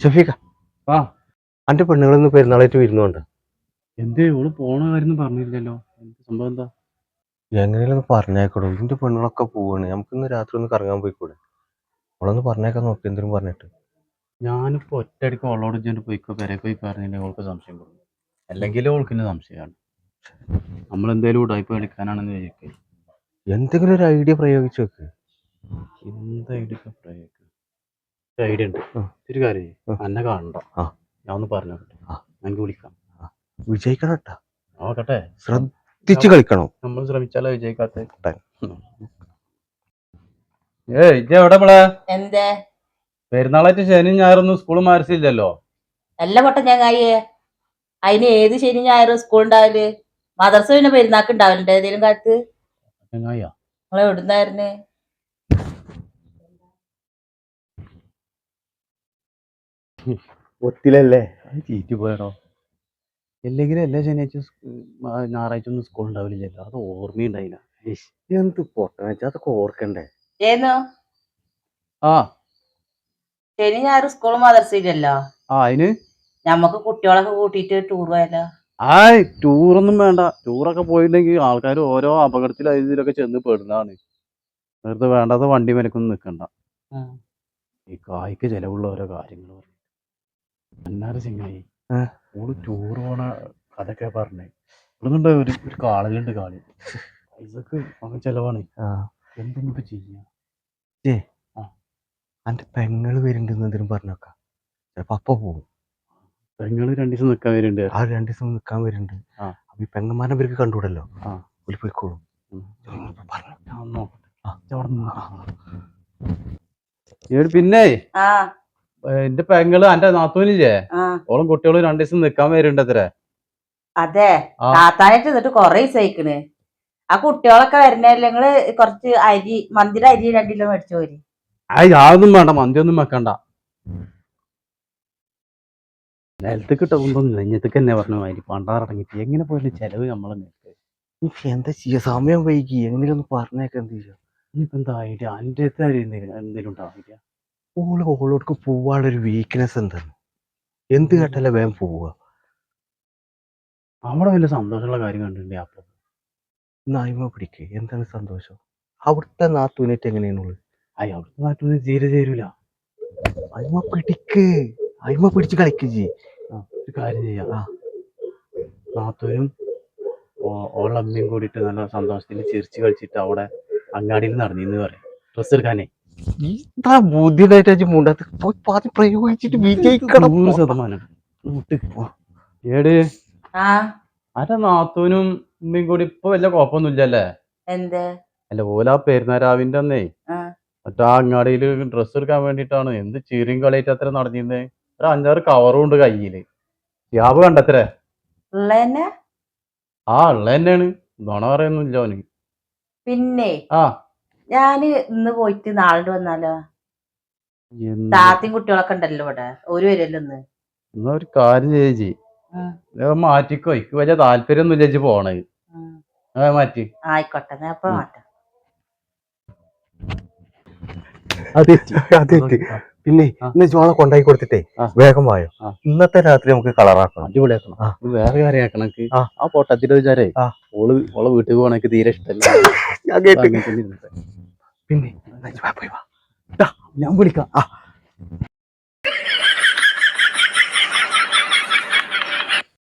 ഷഫീഖ ആ. അന്റെ പെണ്ണുങ്ങളൊന്ന് പെരുന്നാളായിട്ട് വരുന്നുണ്ട്. എന്തേ ഓൾ പോണ കാര്യം പറഞ്ഞില്ലല്ലോ. എന്ത് സംഭവം എന്താ? എങ്ങനെയൊന്ന് പറഞ്ഞേക്കടോ ഇതിന്റെ പെണ്ണുങ്ങളൊക്കെ പോവാണ്. നമുക്കിന്ന് രാത്രി ഒന്ന് കറങ്ങാൻ പോയിക്കൂടെ? അവളൊന്ന് പറഞ്ഞേക്കാൻ നോക്കി എന്തിനും പറഞ്ഞിട്ട്. ഞാനിപ്പോ ഒറ്റയടിക്ക് ഓളോട് ചെന്ന് പോയിക്കോ പെരെ പോയി പറഞ്ഞില്ലേ ഓൾക്ക് സംശയം കൊടുക്കും അല്ലെങ്കിൽ ഓൾക്ക് സംശയമാണ് നമ്മൾ എന്തേലും ഉടായ്പ കളിക്കാനാണെന്ന് വിചാരിക്കും എന്തെങ്കിലും ഒരു ഐഡിയ പ്രയോഗിച്ചു വെക്ക്. എന്ത് ഐഡിയ പ്രയോഗിക്കും ഐഡിയ ഉണ്ട്. ഒരു കാര്യം. അന്നെ കാണണ്ട. ഞാൻ ഒന്ന് പറഞ്ഞു ആ. എനിക്ക് വിളിക്കാം. വിജയിക്കണം കേട്ടാ നോക്കട്ടെ. ശ്രദ്ധിച്ച് കളിക്കണം. നമ്മൾ ശ്രമിച്ചാലോ വിജയിക്കാത്ത. ഏ ഇജ്ജ് എവിടെ നമ്മളെ എന്തേ? പെരുന്നാളായിട്ട് ശനി ഞായറൊന്നും സ്കൂൾ മാറിച്ചില്ലല്ലോ അല്ല പൊട്ട ചങ്ങായിയെ. അതിന് ഏത് ശനി ഞായറും സ്കൂൾ ഉണ്ടാവൽ? മദർസ പിന്നെ പെരുന്നാക്ക് ഉണ്ടാവലുണ്ട് ഏതെങ്കിലും കാലത്ത്? ചങ്ങായിയാ? ഒത്തിലല്ലേ? ചീറ്റി പോയടോ. ഇല്ലെങ്കിലും എല്ലാ ശനിയാഴ്ച ഞായറാഴ്ച ഒന്നും സ്കൂൾ ഉണ്ടാവില്ലല്ലോ. അത് ഓർമ്മയുണ്ടായില്ല. എന്ത് പൊട്ടന അതൊക്കെ ഓർക്കണ്ടേ? ഏന്നോ ആ. ശനി ഞായറും സ്കൂൾ മദർസയില്ലല്ലോ ആ അതിന് ഞമ്മക്ക് കുട്ടികളൊക്കെ കൂട്ടിയിട്ട് ടൂർ പോയാലോ? ആയ് ടൂറൊന്നും വേണ്ട. ടൂറൊക്കെ പോയിട്ടുണ്ടെങ്കിൽ ആൾക്കാർ ഓരോ അപകടത്തിൽ ഇതിലൊക്കെ ചെന്ന് പെടുന്നതാണ്. വെറുതെ വേണ്ടാത്ത വണ്ടി മേലക്കൊന്നും നിൽക്കണ്ട ഈ കായ്ക്ക് ചെലവുള്ള ഓരോ കാര്യങ്ങൾ അന്നാറ് ചെങ്ങായി. ഓൾ ടൂർ പോണ കഥക്കെ പറഞ്ഞേ. ഇവിടുന്നുണ്ട് ഒരു ഒരു കാളലുണ്ട് കാളി. പൈസക്ക് അങ്ങ് ചെലവാണ്. എന്തെങ്കിലും ചെയ്യാ. അന്റെ പെങ്ങൾ വരുന്നുണ്ടെന്ന് എന്തിനും പറഞ്ഞേക്കാം. ചിലപ്പോ അപ്പൊ പോകും പെങ്ങൾ രണ്ടു ദിവസം നിൽക്കാൻ വരുന്നുണ്ട് ആ രണ്ടു ദിവസം നിൽക്കാൻ വരുന്നുണ്ട്. അപ്പൊ ഈ പെങ്ങന്മാരെ ഇവർക്ക് കണ്ടുകൂടല്ലോ. ഒരു പോയിക്കോളും. പറഞ്ഞു. പിന്നെ? ആ. എന്റെ പെങ്ങൾ എന്റെ നാത്തൂനില്ലേ? ഓളും കുട്ടികളും രണ്ടു ദിവസം നിക്കാൻ വരുന്നുണ്ട് അത്ര അതെ. ആ. താത്താനായിട്ട് എന്നിട്ട് കൊറേ സഹിക്കണ്. ആ കുട്ടികളൊക്കെ വരുന്നില്ല നിങ്ങൾ കുറച്ച് അരി മന്തിര അരി രണ്ടിലും മേടിച്ചു പോരി ആ യാതൊന്നും വേണ്ട. മന്തിയൊന്നും വെക്കണ്ട. നിലത്ത് കിട്ടുമ്പോ നെഞ്ഞത്തേക്ക് തന്നെ പറഞ്ഞു മാതിരി പണ്ടാറടങ്ങിട്ട് എങ്ങനെ പോയാലും ചെലവ് നമ്മളെ എന്താ ചെയ്യാ? സമയം വൈകി. എങ്ങനെയൊന്ന് പറഞ്ഞേക്കെന്ത് ചെയ്യാ? ഇനിയിപ്പോ എന്താ ഐഡിയ എന്റെ എന്തെങ്കിലും ഉണ്ടാവില്ല ഓൾ ഓളോടക്ക് പോവാനുള്ള ഒരു വീക്ക്നെസ് എന്താണ്? എന്ത് കേട്ടല്ലേ വേഗം പോവുക അവിടെ വലിയ സന്തോഷമുള്ള കാര്യം കണ്ടിട്ടുണ്ട് അപ്പം? നായ്മ പിടിക്ക്. എന്താണ് സന്തോഷം? അവിടുത്തെ നാത്തൂനേറ്റ് എങ്ങനെയാണുള്ളത് അയ്യ അവിടുത്തെ നാട്ടിൽ തീരെ ചേരൂല. അയ്മ പിടിക്ക്. അയ്മ പിടിച്ച് കളിക്ക് ജി ഒരു കാര്യം ചെയ്യാം. ആ. നാത്തൂനും ഓ- ഓളുടെ കൂടിയിട്ട് നല്ല സന്തോഷത്തിൽ ചിരിച്ച് കളിച്ചിട്ട് അവിടെ അങ്ങാടിയിൽ നടന്നിന്ന് പറയാം. ഡ്രസ്സ് എടുക്കാനേ. ബുദ്ധിയുണ്ടായിട്ട് മുണ്ടത് പോയി പാതി പ്രയോഗിച്ചിട്ട് വിജയിക്കണം നൂറ് ശതമാനം. വിട്ട്. ഏട് ആ. ആരെ നാത്തൂനും ഉമ്മയും കൂടി ഇപ്പൊ വല്ല കുഴപ്പമൊന്നുമില്ലല്ലേ എന്ത്? അല്ല ഓല പെരുന്നാരാവിന്റെ അന്നേ. മറ്റേ ആ അങ്ങാടിയിൽ ഡ്രസ്സ് എടുക്കാൻ വേണ്ടിട്ടാണ് എന്ത് ചീറിയും കളിയായിട്ട് അത്ര നടന്നിരുന്നേ? ഒരു അഞ്ചാറ് കവറും ഉണ്ട് കയ്യിൽ. യാബ് കണ്ടത്രേ? ആ ഉള്ള തന്നെയാണ് നുണ പറയുന്നില്ല അവന് പിന്നെ? ആ. ഞാൻ ഇന്ന് പോയിട്ട് നാളെ വന്നാലോ? താത്തിയും കുട്ടികളൊക്കെ ഉണ്ടല്ലോ ഇവിടെ. ഒരു വരല്ലോ ഇന്ന്. എന്നാ ഒരു കാര്യം ചേച്ചി. മാറ്റിക്കോ. എനിക്ക് വലിയ താല്പര്യമൊന്നും ചേച്ചി പോണേ. മാറ്റി. ആയിക്കോട്ടെ ഞാൻ ഉം. മാറ്റാം. പിന്നെ. ഇന്ന് ചോളെ കൊണ്ടായി കൊടുത്തിട്ടേ വേഗം വായോ. ഇന്നത്തെ രാത്രി നമുക്ക് കളറാക്കണം. അടിപൊളിയാക്കണം. വേറെ കാര്യം ആക്കണം ആ. പൊട്ടത്തിന്റെ വിചാരേ. ഓൾ ഓൾ ഓളെ വീട്ടിൽ പോകണെങ്കിൽ തീരെ ഇഷ്ടമല്ല. പിന്നെ പോയി വാ. ഞാൻ വിളിക്കാം